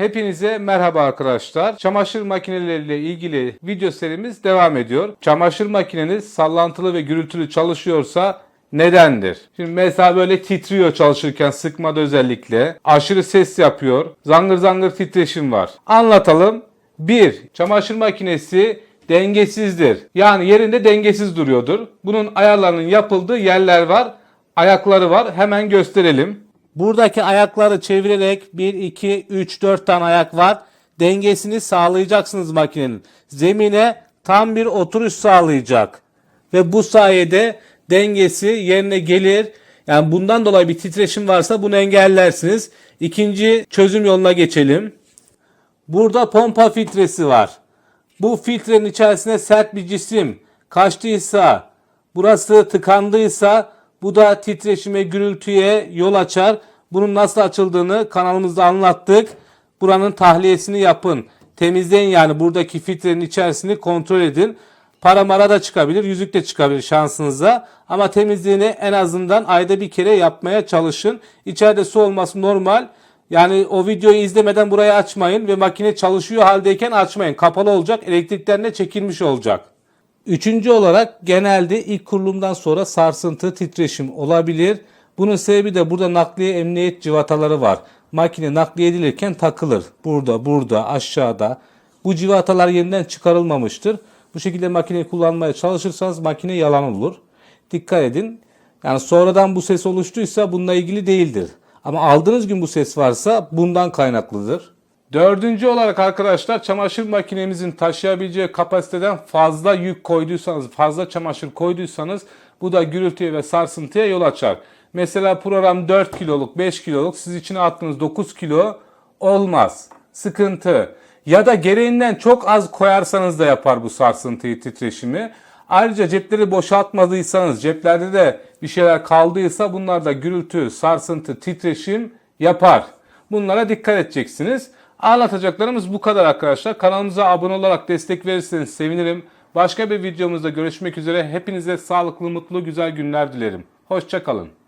Hepinize merhaba arkadaşlar. Çamaşır makineleriyle ilgili video serimiz devam ediyor. Çamaşır makineniz sallantılı ve gürültülü çalışıyorsa nedendir? Şimdi mesela böyle titriyor çalışırken sıkmada özellikle. Aşırı ses yapıyor. Zangır zangır titreşim var. Anlatalım. 1. Çamaşır makinesi dengesizdir. Yani yerinde dengesiz duruyordur. Bunun ayarlarının yapıldığı yerler var. Ayakları var. Hemen gösterelim. Buradaki ayakları çevirerek 1, 2, 3, 4 tane ayak var. Dengesini sağlayacaksınız makinenin. Zemine tam bir oturuş sağlayacak. Ve bu sayede dengesi yerine gelir. Yani bundan dolayı bir titreşim varsa bunu engellersiniz. İkinci çözüm yoluna geçelim. Burada pompa filtresi var. Bu filtrenin içerisine sert bir cisim kaçtıysa, burası tıkandıysa bu da titreşime, gürültüye yol açar. Bunun nasıl açıldığını kanalımızda anlattık. Buranın tahliyesini yapın. Temizleyin yani buradaki filtrenin içerisini kontrol edin. Para mara da çıkabilir, yüzük de çıkabilir şansınıza. Ama temizliğini en azından ayda bir kere yapmaya çalışın. İçeride su olması normal. Yani o videoyu izlemeden burayı açmayın ve makine çalışıyor haldeyken açmayın. Kapalı olacak, elektriklerine çekilmiş olacak. Üçüncü olarak genelde ilk kurulumdan sonra sarsıntı, titreşim olabilir. Bunun sebebi de burada nakliye emniyet civataları var. Makine nakliye edilirken takılır. Burada, burada, aşağıda. Bu civatalar yeniden çıkarılmamıştır. Bu şekilde makineyi kullanmaya çalışırsanız makine yalan olur. Dikkat edin. Yani sonradan bu ses oluştuysa bununla ilgili değildir. Ama aldığınız gün bu ses varsa bundan kaynaklıdır. Dördüncü olarak arkadaşlar çamaşır makinemizin taşıyabileceği kapasiteden fazla yük koyduysanız, fazla çamaşır koyduysanız bu da gürültüye ve sarsıntıya yol açar. Mesela program 4 kiloluk, 5 kiloluk siz içine attığınız 9 kilo olmaz. Sıkıntı. Ya da gereğinden çok az koyarsanız da yapar bu sarsıntıyı, titreşimi. Ayrıca cepleri boşaltmadıysanız, ceplerde de bir şeyler kaldıysa bunlar da gürültü, sarsıntı, titreşim yapar. Bunlara dikkat edeceksiniz. Anlatacaklarımız bu kadar arkadaşlar. Kanalımıza abone olarak destek verirseniz sevinirim. Başka bir videomuzda görüşmek üzere. Hepinize sağlıklı, mutlu, güzel günler dilerim. Hoşçakalın.